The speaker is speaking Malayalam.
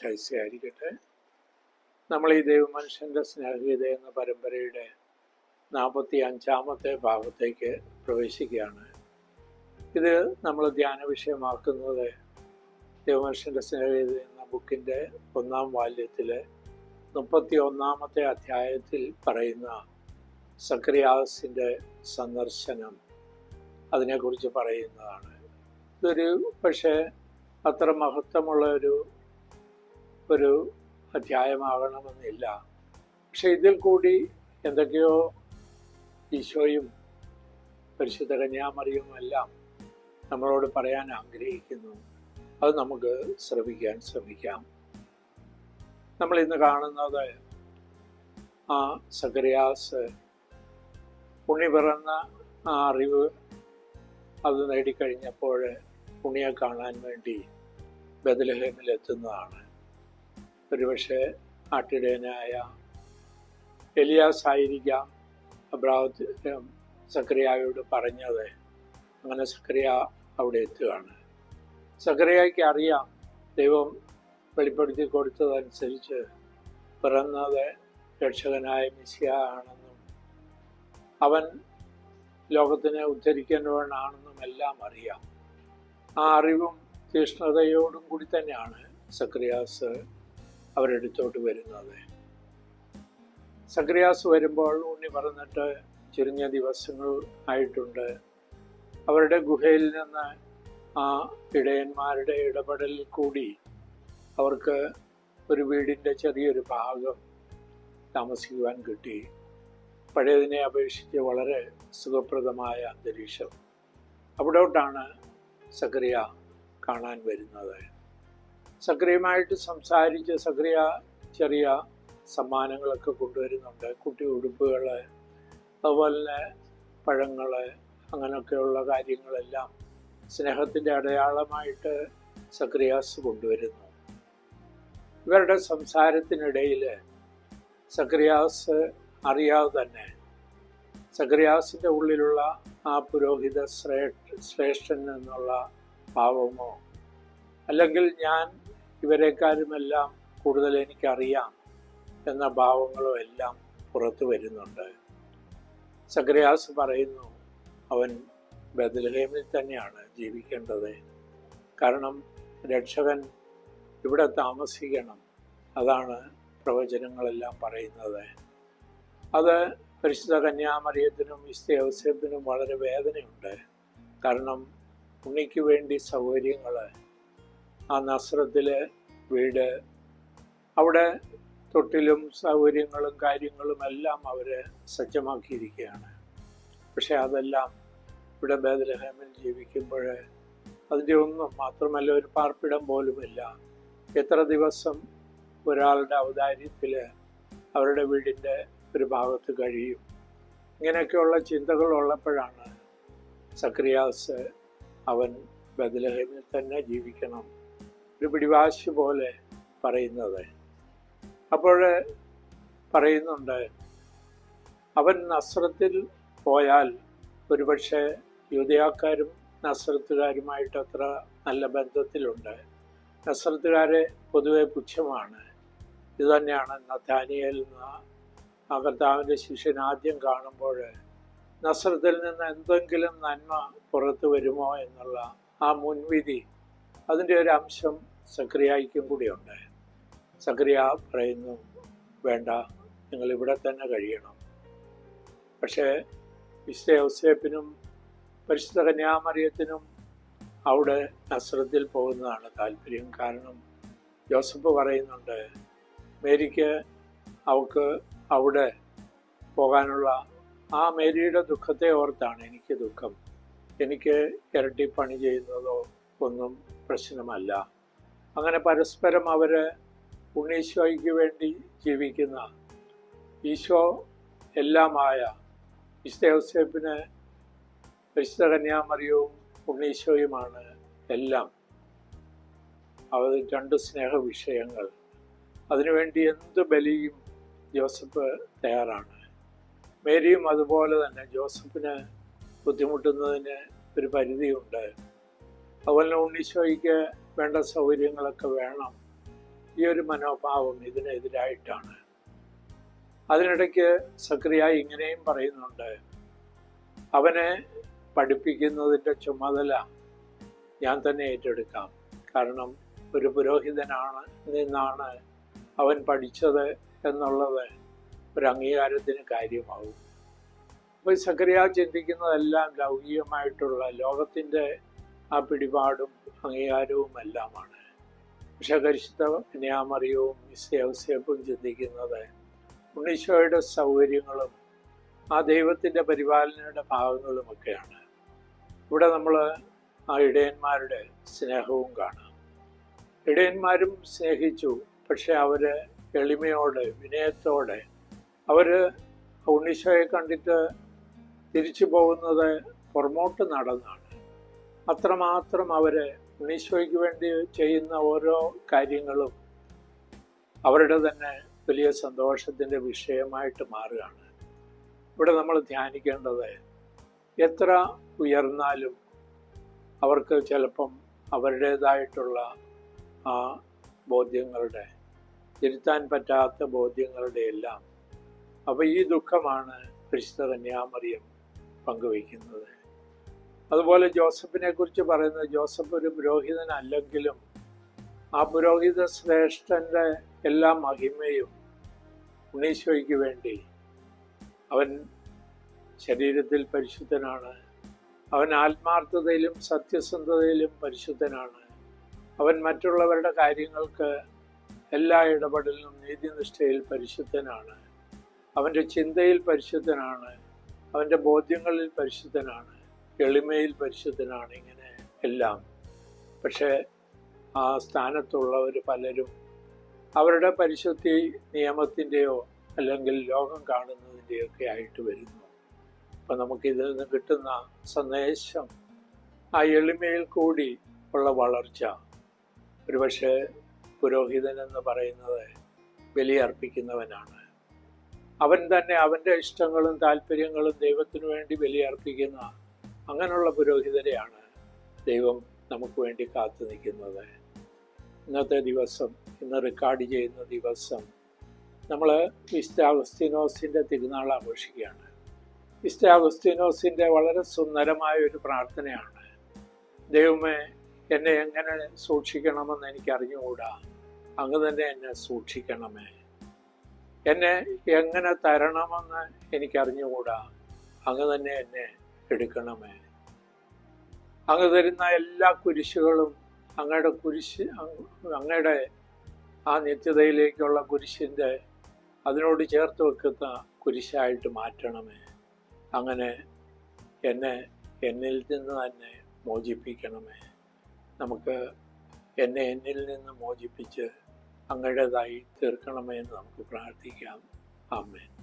മിശായിസയായിരിക്കട്ടെ നമ്മൾ ഈ ദൈവമനുഷ്യന്റെ സ്നേഹഗീത എന്ന പരമ്പരയുടെ നാൽപ്പത്തി അഞ്ചാമത്തെ ഭാഗത്തേക്ക് പ്രവേശിക്കുകയാണ്. ഇത് നമ്മൾ ധ്യാന വിഷയമാക്കുന്നത് ദൈവമനുഷ്യന്റെ സ്നേഹഗീത എന്ന ബുക്കിന്റെ ഒന്നാം വാല്യത്തിലെ മുപ്പത്തി ഒന്നാമത്തെ അധ്യായത്തിൽ പറയുന്ന സക്രിയാസിന്റെ സന്ദർശനം അതിനെക്കുറിച്ച് പറയുന്നതാണ്. ഇതൊരു പക്ഷേ അത്ര മഹത്വമുള്ള ഒരു ഒരു അധ്യായമാകണമെന്നില്ല. പക്ഷെ ഇതിൽ കൂടി എന്തൊക്കെയോ ഈശോയും പരിശുദ്ധ കന്യാമറിയും എല്ലാം നമ്മളോട് പറയാൻ ആഗ്രഹിക്കുന്നു. അത് നമുക്ക് ശ്രമിക്കാൻ ശ്രമിക്കാം. നമ്മൾ ഇന്ന് കാണുന്നത് ആ സക്രിയാസ് ഉണ്ണി പിറന്ന ആ അറിവ് അത് നേടിക്കഴിഞ്ഞപ്പോൾ ഉണ്ണിയെ കാണാൻ വേണ്ടി ബദലഹേമിൽ എത്തുന്നതാണ് ഒരുപക്ഷെ ആട്ടിടയനായ എലിയാസ് ആയിരിക്കാം അബ്രാഹത്ത് സക്രിയായോട് പറഞ്ഞത്. അങ്ങനെ സക്രിയ അവിടെ എത്തുകയാണ്. സക്രിയയ്ക്ക് അറിയാം ദൈവം വെളിപ്പെടുത്തി കൊടുത്തതനുസരിച്ച് പിറന്നത് രക്ഷകനായ മിസിയ ആണെന്നും അവൻ ലോകത്തിനെ ഉദ്ധരിക്കേണ്ടവനാണെന്നും എല്ലാം അറിയാം. ആ അറിവും തീഷ്ണതയോടും കൂടി തന്നെയാണ് സക്രിയാസ് അവരെടുത്തോട്ട് വരുന്നത്. സക്രിയാസ് വരുമ്പോൾ ഉണ്ണി പറഞ്ഞിട്ട് ചുരുങ്ങിയ ദിവസങ്ങൾ ആയിട്ടുണ്ട്. അവരുടെ ഗുഹയിൽ നിന്ന് ആ ഇടയന്മാരുടെ ഇടപെടലിൽ കൂടി അവർക്ക് ഒരു വീടിന്റെ ചെറിയൊരു ഭാഗം താമസിക്കുവാൻ കിട്ടി. പഴയതിനെ അപേക്ഷിച്ച് വളരെ സുഖപ്രദമായ അന്തരീക്ഷം അവിടോട്ടാണ് സക്രിയ കാണാൻ വരുന്നത്. സക്രിയമായിട്ട് സംസാരിച്ച് സക്രിയ ചെറിയ സമ്മാനങ്ങളൊക്കെ കൊണ്ടുവരുന്നുണ്ട്. കുട്ടി ഉടുപ്പുകൾ അതുപോലെ തന്നെ പഴങ്ങൾ അങ്ങനെയൊക്കെയുള്ള കാര്യങ്ങളെല്ലാം സ്നേഹത്തിന്റെ അടയാളമായിട്ട് സക്രിയാസ് കൊണ്ടുവരുന്നു. ഇവരുടെ സംസാരത്തിനിടയിൽ സക്രിയാസ് അറിയാതെ തന്നെ സക്രിയാസിന്റെ ഉള്ളിലുള്ള ആ പുരോഹിത ശ്രേഷ്ഠ ശ്രേഷ്ഠൻ എന്നുള്ള ഭാവമോ അല്ലെങ്കിൽ ഞാൻ ഇവരെക്കാളുമെല്ലാം കൂടുതൽ എനിക്കറിയാം എന്ന ഭാവങ്ങളും എല്ലാം പുറത്തു വരുന്നുണ്ട്. സക്രിയാസ് പറയുന്നു അവൻ ബദൽഹേമിൽ തന്നെയാണ് ജീവിക്കേണ്ടത്. കാരണം രക്ഷകൻ ഇവിടെ താമസിക്കണം അതാണ് പ്രവചനങ്ങളെല്ലാം പറയുന്നത്. അത് പരിശുദ്ധ കന്യാമറിയത്തിനും വിസ്തയവസരത്തിനും വളരെ വേദനയുണ്ട്. കാരണം ഉണ്ണിക്ക് വേണ്ടി സൗകര്യങ്ങൾ ആ നസ്രത്തിലെ വീട്. അവിടെ തൊട്ടിലും സൗകര്യങ്ങളും കാര്യങ്ങളും എല്ലാം അവർ സജ്ജമാക്കിയിരിക്കുകയാണ്. പക്ഷെ അതെല്ലാം ഇവിടെ ബേദലഹേമിൽ ജീവിക്കുമ്പോൾ അതിന്റെ ഒന്നും മാത്രമല്ല ഒരു പാർപ്പിടം പോലുമില്ല. എത്ര ദിവസം ഒരാളുടെ ഔദാര്യത്തിൽ അവരുടെ വീടിന്റെ ഒരു ഭാഗത്ത് കഴിയും. ഇങ്ങനെയൊക്കെയുള്ള ചിന്തകൾ ഉള്ളപ്പോഴാണ് സക്രിയാസ് അവൻ ബദലഹേമിൽ തന്നെ ജീവിക്കണം. ഒരു പിടിവാശി പോലെ പറയുന്നത്. അപ്പോൾ പറയുന്നുണ്ട് അവൻ നസ്രത്തിൽ പോയാൽ ഒരുപക്ഷെ യുദ്ധയാക്കാരും നസ്രത്തുകാരുമായിട്ട് അത്ര നല്ല ബന്ധത്തിലുണ്ട്. നസ്രത്തുകാരെ പൊതുവെ പുച്ഛമാണ്. ഇതുതന്നെയാണ് നഥാനിയൽ എന്ന ആ കർത്താവിന്റെ ശിഷ്യൻ ആദ്യം കാണുമ്പോൾ നസ്രത്തിൽ നിന്ന് എന്തെങ്കിലും നന്മ പുറത്തു വരുമോ എന്നുള്ള ആ മുൻവിധി അതിന്റെ ഒരു അംശം സക്രിയായിക്കും കൂടിയുണ്ട്. സക്രിയ പറയുന്നു വേണ്ട നിങ്ങൾ ഇവിടെ തന്നെ കഴിയണം. പക്ഷേ വിശുദ്ധ ഔസേപ്പിനും പരിശുദ്ധ കന്യാമറിയത്തിനും അവിടെ നസ്രത്തിൽ പോകുന്നതാണ് താല്പര്യം. കാരണം ജോസഫ് പറയുന്നുണ്ട് മേരിക്ക് അവൾക്ക് അവിടെ പോകാനുള്ള ആ മേരിയുടെ ദുഃഖത്തെ ഓർത്താണ് എനിക്ക് ദുഃഖം. എനിക്ക് ഇരട്ടി പണി ചെയ്യുന്നതോ ഒന്നും പ്രശ്നമല്ല. അങ്ങനെ പരസ്പരം അവർ ഉണ്ണീശോയ്ക്ക് വേണ്ടി ജീവിക്കുന്ന ഈശോ എല്ലാമായ വിശുദ്ധ പരിശുദ്ധ കന്യാമറിയവും ഉണ്ണീശോയുമാണ് എല്ലാം. അവർ രണ്ട് സ്നേഹ വിഷയങ്ങൾ അതിനുവേണ്ടി എന്ത് ബലിയും ജോസഫ് തയ്യാറാണ്. മേരിയും അതുപോലെ തന്നെ ജോസഫിന് ബുദ്ധിമുട്ടുന്നതിന് ഒരു പരിധിയുണ്ട്. അതുപോലെ ഉണ്ണീശോയ്ക്ക് വേണ്ട സൗകര്യങ്ങളൊക്കെ വേണം. ഈ ഒരു മനോഭാവം ഇതിനെതിരായിട്ടാണ്. അതിനിടയ്ക്ക് സക്രിയ ഇങ്ങനെയും പറയുന്നുണ്ട്. അവനെ പഠിപ്പിക്കുന്നതിന്റെ ചുമതല ഞാൻ തന്നെ ഏറ്റെടുക്കാം. കാരണം ഒരു പുരോഹിതനാണ് നിന്നാണ് അവൻ പഠിച്ചത് എന്നുള്ളത് ഒരു അംഗീകാരത്തിന് കാര്യമാകും അപ്പോൾ സക്രിയ ചിന്തിക്കുന്നതെല്ലാം ലൗകികമായിട്ടുള്ള ലോകത്തിന്റെ ആ പിടിപാടും അംഗീകാരവും എല്ലാമാണ് പക്ഷെ കരിശുദ്ധ കന്യാമറിയവും മിസ്യൗസേപ്പും ചിന്തിക്കുന്നത് ഉണ്ണീശോയുടെ സൗകര്യങ്ങളും ആ ദൈവത്തിന്റെ പരിപാലനയുടെ ഭാഗങ്ങളുമൊക്കെയാണ്. ഇവിടെ നമ്മൾ ആ ഇടയന്മാരുടെ സ്നേഹവും കാണാം. ഇടയന്മാരും സ്നേഹിച്ചു പക്ഷെ അവർ എളിമയോടെ വിനയത്തോടെ അവർ ഉണ്ണീശോയെ കണ്ടിട്ട് തിരിച്ചു പോകുന്നത് പുറമോട്ട് നടന്നാണ്. അത്രമാത്രം അവർ ഉണ്ണീശോയ്ക്ക് വേണ്ടി ചെയ്യുന്ന ഓരോ കാര്യങ്ങളും അവരുടെ തന്നെ വലിയ സന്തോഷത്തിന്റെ വിഷയമായിട്ട് മാറുകയാണ്. ഇവിടെ നമ്മൾ ധ്യാനിക്കേണ്ടത് എത്ര ഉയർന്നാലും അവർക്ക് ചിലപ്പം അവരുടേതായിട്ടുള്ള ആ ബോധ്യങ്ങളുടെ തിരുത്താൻ പറ്റാത്ത ബോധ്യങ്ങളുടെ എല്ലാം അപ്പോൾ ഈ ദുഃഖമാണ് പരിശുദ്ധ കന്യാമറിയം പങ്കുവയ്ക്കുന്നത്. അതുപോലെ ജോസഫിനെ കുറിച്ച് പറയുന്നത് ജോസഫ് ഒരു പുരോഹിതനല്ലെങ്കിലും ആ പുരോഹിത ശ്രേഷ്ഠന്റെ എല്ലാ മഹിമയും ഉണ്ണീശോയ്ക്ക് വേണ്ടി. അവൻ ശരീരത്തിൽ പരിശുദ്ധനാണ്. അവൻ ആത്മാർത്ഥതയിലും സത്യസന്ധതയിലും പരിശുദ്ധനാണ്. അവൻ മറ്റുള്ളവരുടെ കാര്യങ്ങൾക്ക് എല്ലാ ഇടപെടലിലും നീതിനിഷ്ഠയിൽ പരിശുദ്ധനാണ്. അവന്റെ ചിന്തയിൽ പരിശുദ്ധനാണ്. അവന്റെ ബോധ്യങ്ങളിൽ പരിശുദ്ധനാണ്. എളിമയിൽ പരിശുദ്ധനാണ് ഇങ്ങനെ എല്ലാം. പക്ഷേ ആ സ്ഥാനത്തുള്ളവർ പലരും അവരുടെ പരിശുദ്ധി നിയമത്തിന്റെയോ അല്ലെങ്കിൽ ലോകം കാണുന്നതിന്റെയോ ഒക്കെ ആയിട്ട് വരുന്നു. അപ്പം നമുക്കിതിൽ നിന്ന് കിട്ടുന്ന സന്ദേശം ആ എളിമയിൽ കൂടി ഉള്ള വളർച്ച. ഒരുപക്ഷെ പുരോഹിതൻ എന്ന് പറയുന്നത് ബലിയർപ്പിക്കുന്നവനാണ്. അവൻ തന്നെ അവന്റെ ഇഷ്ടങ്ങളും താല്പര്യങ്ങളും ദൈവത്തിനു വേണ്ടി ബലിയർപ്പിക്കുന്ന അങ്ങനെയുള്ള പുരോഹിതരെയാണ് ദൈവം നമുക്ക് വേണ്ടി കാത്തു നിൽക്കുന്നത്. ഇന്നത്തെ ദിവസം ഇന്ന് റെക്കോർഡ് ചെയ്യുന്ന ദിവസം നമ്മൾ അഗസ്തീനോസിന്റെ തിരുനാൾ ആഘോഷിക്കുകയാണ്. അഗസ്തീനോസിന്റെ വളരെ സുന്ദരമായ ഒരു പ്രാർത്ഥനയാണ്. ദൈവമേ എന്നെ എങ്ങനെ സൂക്ഷിക്കണമെന്ന് എനിക്ക് അറിഞ്ഞുകൂടാ അങ്ങ് തന്നെ എന്നെ സൂക്ഷിക്കണമേ. എന്നെ എങ്ങനെ തരണമെന്ന് എനിക്കറിഞ്ഞുകൂടാ? അങ്ങ് തന്നെ എന്നെ എടുക്കണമേ. അങ്ങ് തരുന്ന എല്ലാ കുരിശുകളും അങ്ങയുടെ കുരിശ് അങ്ങയുടെ ആ നിത്യതയിലേക്കുള്ള കുരിശിന്റെ അതിനോട് ചേർത്ത് വെക്കുന്ന കുരിശായിട്ട് മാറ്റണമേ. അങ്ങനെ എന്നെ എന്നിൽ നിന്ന് തന്നെ മോചിപ്പിക്കണമേ. നമുക്ക് എന്നെ എന്നിൽ നിന്ന് മോചിപ്പിച്ച് അങ്ങയുടേതായി തീർക്കണമേ എന്ന് നമുക്ക് പ്രാർത്ഥിക്കാം. ആമേൻ.